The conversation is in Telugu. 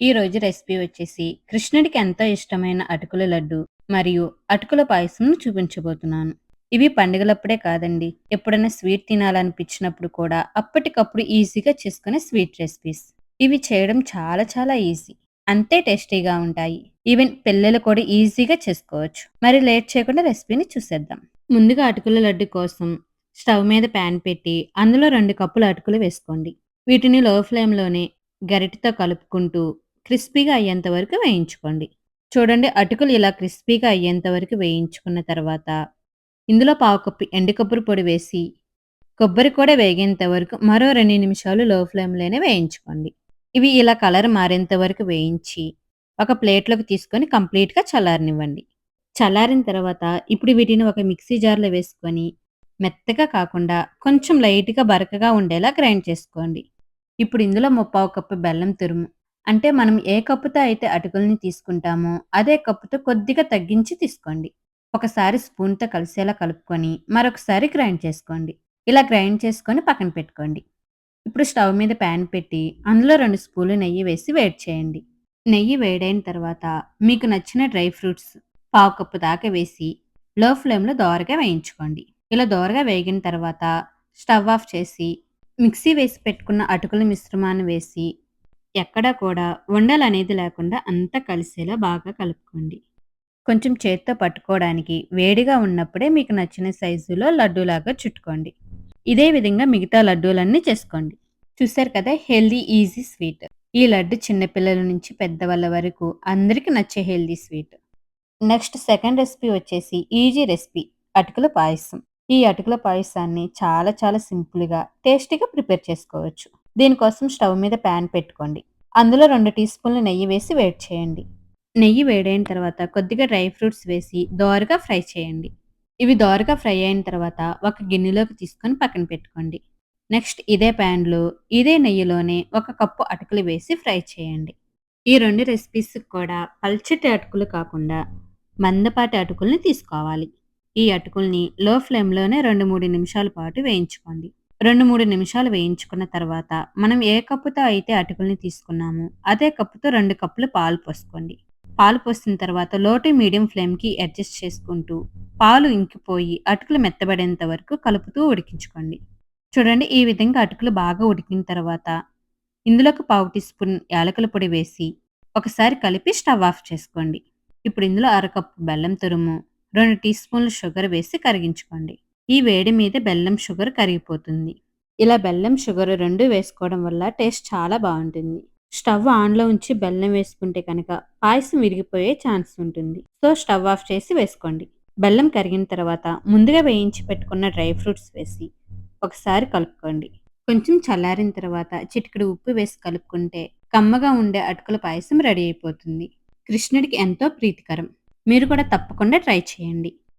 ఈ రోజు రెసిపీ వచ్చేసి కృష్ణుడికి ఎంతో ఇష్టమైన అటుకుల లడ్డు మరియు అటుకుల పాయసం చూపించబోతున్నాను. ఇవి పండుగలప్పుడే కాదండి ఎప్పుడైనా స్వీట్ తినాలనిపించినప్పుడు కూడా అప్పటికప్పుడు ఈజీగా చేసుకునే స్వీట్ రెసిపీస్. ఇవి చేయడం చాలా చాలా ఈజీ అంతే టేస్టీగా ఉంటాయి. ఈవెన్ పిల్లలు కూడా ఈజీగా చేసుకోవచ్చు. మరి లేట్ చేయకుండా రెసిపీని చూసేద్దాం. ముందుగా అటుకుల లడ్డు కోసం స్టవ్ మీద ప్యాన్ పెట్టి అందులో రెండు కప్పులు అటుకులు వేసుకోండి. వీటిని లో ఫ్లేమ్లోనే గరిటతో కలుపుకుంటూ క్రిస్పీగా అయ్యేంత వరకు వేయించుకోండి. చూడండి అటుకులు ఇలా క్రిస్పీగా అయ్యేంత వరకు వేయించుకున్న తర్వాత ఇందులో పావు కప్పు ఎండు కొబ్బరి పొడి వేసి కొబ్బరి కూడా వేగేంత వరకు మరో రెండు నిమిషాలు లో ఫ్లేమ్లోనే వేయించుకోండి. ఇవి ఇలా కలర్ మారేంత వరకు వేయించి ఒక ప్లేట్లోకి తీసుకొని కంప్లీట్గా చల్లారనివ్వండి. చల్లారిన తర్వాత ఇప్పుడు వీటిని ఒక మిక్సీ జార్లో వేసుకొని మెత్తగా కాకుండా కొంచెం లైట్గా బరకగా ఉండేలా గ్రైండ్ చేసుకోండి. ఇప్పుడు ఇందులో ముప్పావు కప్పు బెల్లం తురుము అంటే మనం ఏ కప్పుతో అయితే అటుకుల్ని తీసుకుంటామో అదే కప్పుతో కొద్దిగా తగ్గించి తీసుకోండి. ఒకసారి స్పూన్తో కలిసేలా కలుపుకొని మరొకసారి గ్రైండ్ చేసుకోండి. ఇలా గ్రైండ్ చేసుకొని పక్కన పెట్టుకోండి. ఇప్పుడు స్టవ్ మీద ప్యాన్ పెట్టి అందులో రెండు స్పూన్లు నెయ్యి వేసి వేడి చేయండి. నెయ్యి వేడైన తర్వాత మీకు నచ్చిన డ్రై ఫ్రూట్స్ పావు కప్పు దాకా వేసి లో ఫ్లేమ్లో దోరగా వేయించుకోండి. ఇలా దోరగా వేగిన తర్వాత స్టవ్ ఆఫ్ చేసి మిక్సీ వేసి పెట్టుకున్న అటుకుల మిశ్రమాన్ని వేసి ఎక్కడా కూడా ఉండలు అనేది లేకుండా అంతా కలిసేలా బాగా కలుపుకోండి. కొంచెం చేత్తో పట్టుకోవడానికి వేడిగా ఉన్నప్పుడే మీకు నచ్చిన సైజులో లడ్డూలాగా చుట్టుకోండి. ఇదే విధంగా మిగతా లడ్డూలన్నీ చేసుకోండి. చూసారు కదా హెల్దీ ఈజీ స్వీట్. ఈ లడ్డు చిన్నపిల్లల నుంచి పెద్దవాళ్ళ వరకు అందరికీ నచ్చే healthy sweet. Next second recipe వచ్చేసి ఈజీ రెసిపీ అటుకుల పాయసం. ఈ అటుకుల పాయసాన్ని చాలా చాలా సింపుల్గా టేస్టీగా ప్రిపేర్ చేసుకోవచ్చు. దీనికోసం స్టవ్ మీద ప్యాన్ పెట్టుకోండి. అందులో రెండు టీ స్పూన్లు నెయ్యి వేసి వేడి చేయండి. నెయ్యి వేడైన తర్వాత కొద్దిగా డ్రై ఫ్రూట్స్ వేసి దోరగా ఫ్రై చేయండి. ఇవి దోరగా ఫ్రై అయిన తర్వాత ఒక గిన్నెలోకి తీసుకొని పక్కన పెట్టుకోండి. నెక్స్ట్ ఇదే ప్యాన్లో ఇదే నెయ్యిలోనే ఒక కప్పు అటుకులు వేసి ఫ్రై చేయండి. ఈ రెండు రెసిపీస్ కూడా పల్చటి అటుకులు కాకుండా మందపాటి అటుకుల్ని తీసుకోవాలి. ఈ అటుకుల్ని లో ఫ్లేమ్లోనే రెండు మూడు నిమిషాల పాటు వేయించుకోండి. రెండు మూడు నిమిషాలు వేయించుకున్న తర్వాత మనం ఏ కప్పుతో అయితే అటుకుల్ని తీసుకున్నామో అదే కప్పుతో రెండు కప్పులు పాలు పోసుకోండి. పాలు పోసిన తర్వాత లోటు మీడియం ఫ్లేమ్కి అడ్జస్ట్ చేసుకుంటూ పాలు ఇంకిపోయి అటుకులు మెత్తబడేంత వరకు కలుపుతూ ఉడికించుకోండి. చూడండి ఈ విధంగా అటుకులు బాగా ఉడికిన తర్వాత ఇందులోకి పావు టీ స్పూన్ యాలకుల పొడి వేసి ఒకసారి కలిపి స్టవ్ ఆఫ్ చేసుకోండి. ఇప్పుడు ఇందులో అరకప్పు బెల్లం తురుము రెండు టీ స్పూన్లు షుగర్ వేసి కరిగించుకోండి. ఈ వేడి మీద బెల్లం షుగర్ కరిగిపోతుంది. ఇలా బెల్లం షుగర్ రెండు వేసుకోవడం వల్ల టేస్ట్ చాలా బాగుంటుంది. స్టవ్ ఆన్లో ఉంచి బెల్లం వేసుకుంటే కనుక పాయసం విరిగిపోయే ఛాన్స్ ఉంటుంది. సో స్టవ్ ఆఫ్ చేసి వేసుకోండి. బెల్లం కరిగిన తర్వాత ముందుగా వేయించి పెట్టుకున్న డ్రై ఫ్రూట్స్ వేసి ఒకసారి కలుపుకోండి. కొంచెం చల్లారిన తర్వాత చిటికెడు ఉప్పు వేసి కలుపుకుంటే కమ్మగా ఉండే అటుకుల పాయసం రెడీ అయిపోతుంది. కృష్ణుడికి ఎంతో ప్రీతికరం. మీరు కూడా తప్పకుండా ట్రై చేయండి.